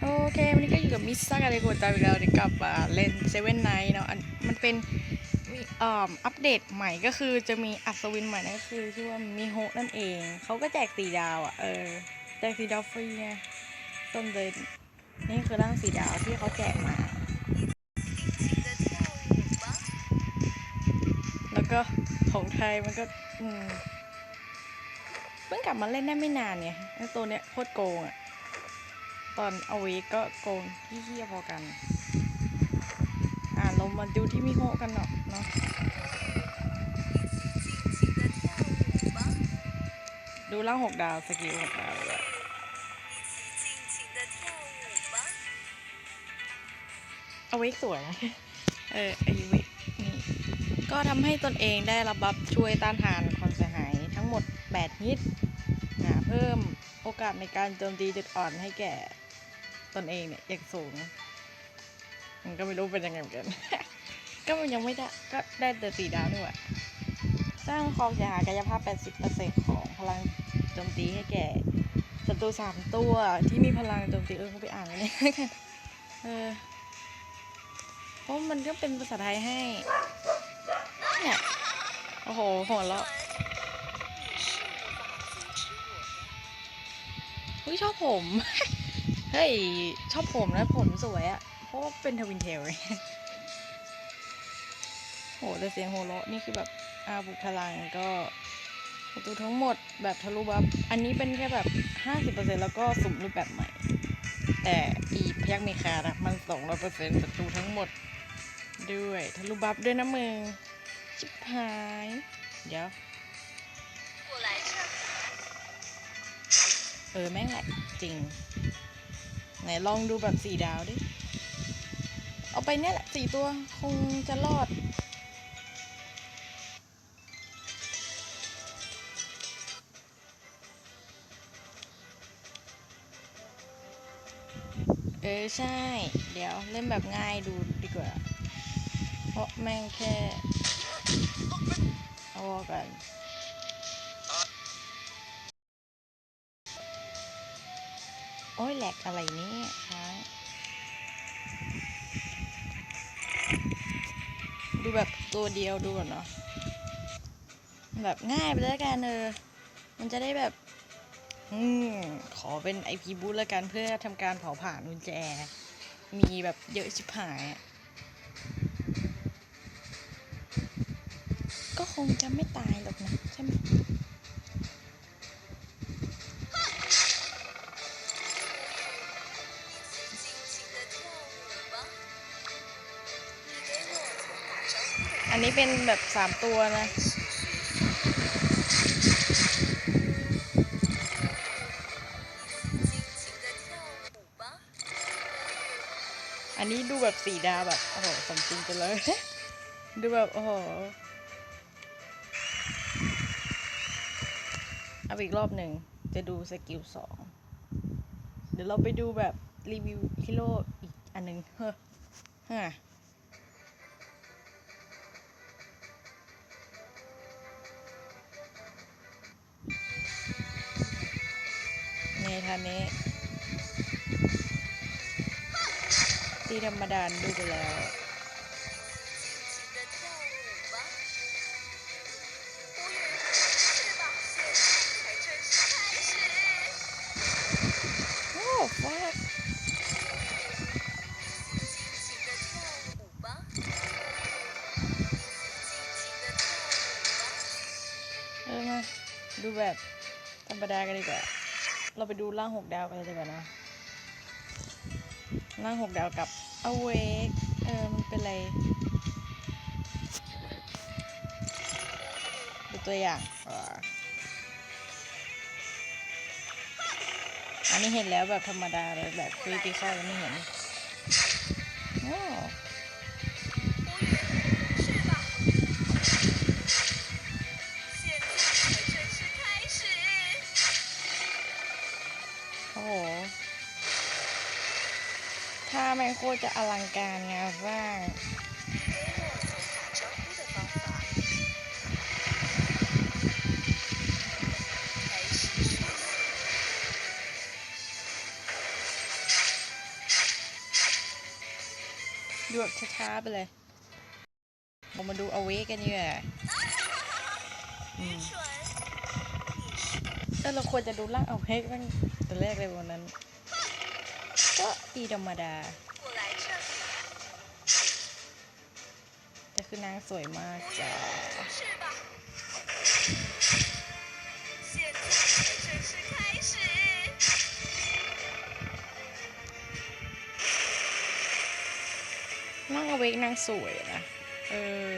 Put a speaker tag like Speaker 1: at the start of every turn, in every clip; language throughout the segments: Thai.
Speaker 1: โอเค วันนี้ก็อยู่กับมิสซ่ากันเลยกูตาอีกแล้วกับเลนเซเว่นไนท์เนาะอันมันเป็นอัปเดตใหม่ก็คือจะมีอัศวินใหม่นั่นก็คือชื่อว่ามิโฮนั่นเอง เขาก็แจกสีดาวอะ เออ แจกสีดาวฟรีไงต้นเดินนี่คือร่างสีดาวที่เขาแจกมา แล้วก็ของไทยมันก็ อืมเพิ่งกลับมาเล่นได้ไม่นานไงตัวเนี้ยโคตรโกงอะ ตอนเอาวีก็โกงที่เฮี้ยพอกัน อ่าเรามาดูที่มิโฮกันเนาะเนาะดูล่างหกดาวสกิลหกดาวเลยเอาวิกสวยนะเออไอวิกนี่ก็ทำให้ตนเองได้รับบัฟช่วยต้านทานความเสียหายทั้งหมด8ฮิตนะเพิ่มโอกาสในการโจมตีจุดอ่อนให้แก่ ตนเองเนี่ยอยางสูง มันก็ไม่รู้เป็นยังไงเหมือนกัน ก็มันยังไม่ได้ก็ได้แต่สีดาวด้วยสร้างความเสียหายกายภาพ 80%ของพลังโจมตีให้แก่ศัตรูสามตัวที่มีพลังโจมตีเออเขาไปอ่านไว้เนี่ยเออเพราะมันก็เป็นภาษาไทยให้เนี่ยโอ้โหหัวเราะเฮ้ยชอบผม เฮ้ย ชอบผมนะผมสวยอะเพราะว่าเป็นทวินเทลไงโหแต่เสียงโหเราะนี่คือแบบอาบุกพลังก็ประตูทั้งหมดแบบทะลุบัฟอันนี้เป็นแค่แบบ 50%แล้วก็สุ่มรูปแบบใหม่ แต่อีพยักเมคานะมัน 200%ศัตรูทั้งหมดด้วยทะลุบัฟด้วยนะมึงชิบหาย เดี๋ยวเออ แม่งแหละ จริง ไหนลองดูแบบสี่ดาวดิ เอาไปเนี่ยแหละสี่ตัวคงจะรอด เออใช่ เดี๋ยวเล่นแบบง่ายดูดีกว่า เพราะแม่งแค่เอาออกกัน อ้ยแหลกอะไรนี่ค้างดูแบบตัวเดียวดูก่อนเนาะแบบง่ายไปเลยละกันเออ มันจะได้แบบ อืมขอเป็นไอพีบูทแล้วกันเพื่อทำการเผาผ่านกุญแจ มีแบบเยอะชิบหาย ก็คงจะไม่ตายหรอกนะใช่ไหม เป็นแบบสามตัวนะ อันนี้ดูแบบสีดาวแบบ โอ้โหสมจริงไปเลย ดูแบบ โอ้โห เอาอีกรอบหนึ่ง จะดูสกิลสอง เดี๋ยวเราไปดูแบบรีวิวฮิโร่อีกอันหนึ่งเฮ้อ เฮ้อเนทาเนะตีธรรมดาดูไปแล้วโอ้ฟ้าเออมาดูแบบธรรมดากันดีกว่า เราไปดูร่างหกดาวกันเลยดีกว่านะร่างหกดาวกับ awake เออมันเป็นอะไรดูตัวอย่างอันนี้เห็นแล้วแบบธรรมดาเลยแบบคริติคอลยังไม่เห็นโอ้ คตรจะอลังการงานสร้างดูแบบช้าๆไปเลยเรามาดูเอาเวกันดีกว่าอืมเอเราควรจะดูร่างเอาเวกตั้งแต่แรกเลยวันนั้น ก็ดีธรรมดา แต่คือนางสวยมากจ้ะนั่งเอเวกนางสวยนะ เออ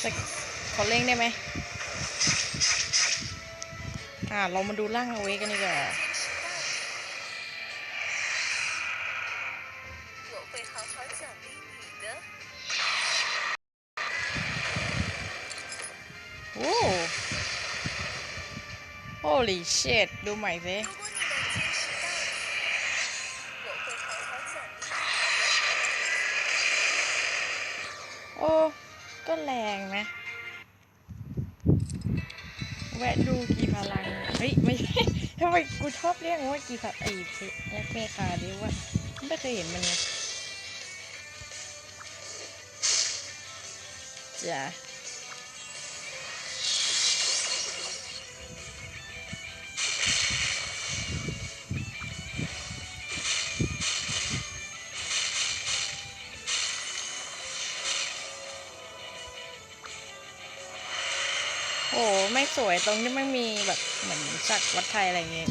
Speaker 1: แต่ขอเล่งได้ไหม อ่า เรามาดูร่างเอาเวกกันดีกว่า
Speaker 2: 会好好奖励你的。
Speaker 1: โอ้ holy shit ดูใหม่สิ
Speaker 2: 如果你能坚持到底，我会好好奖励你的。
Speaker 1: โอ้ ก็แรงนะ แวะดูกี่พลัง เฮ้ย ไม่ใช่ ทำไมกูชอบเรียกมันว่ากี่พลังไอ้แอปเมคาดิว่า ไม่เคยเห็นมันไง จ้ะโอ้ไม่สวยตรงที่ไม่มีแบบเหมือนสักวัดไทยอะไรอย่างเงี้ย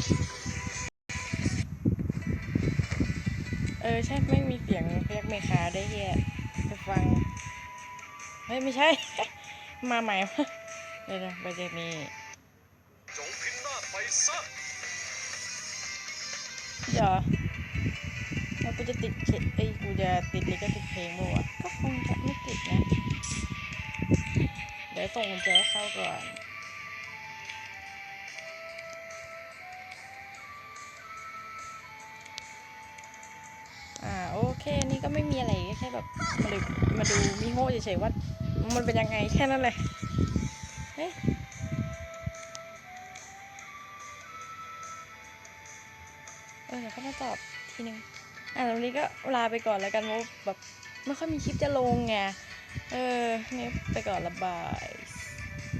Speaker 1: เออใช่ไม่มีเสียงเรียกเมคาได้เฮียไปฟัง เฮ้ย ไม่ใช่ มาใหม่วะเดี๋ยวนะไปเจนี่
Speaker 3: จงพินาศไปซะ
Speaker 1: เดี๋ยวแล้วกูจะติดเคไอ้ยกูจะติดลิขสิทธิ์เพลงบ่วะก็คงจะไม่ติดนะ เดี๋ยวส่งกุญแจเข้าก่อน ก็ไม่มีอะไรแค่แบบมาเลยมาดูมิโฮเฉยๆว่ามันเป็นยังไงแค่นั้นเลยเฮ้ยเออเดี๋ยวเขามาตอบทีนึงอะตรงนี้ก็ลาไปก่อนแล้วกันเพราะแบบไม่ค่อยมีคลิปจะลงไงเออนี่ไปก่อนละบาย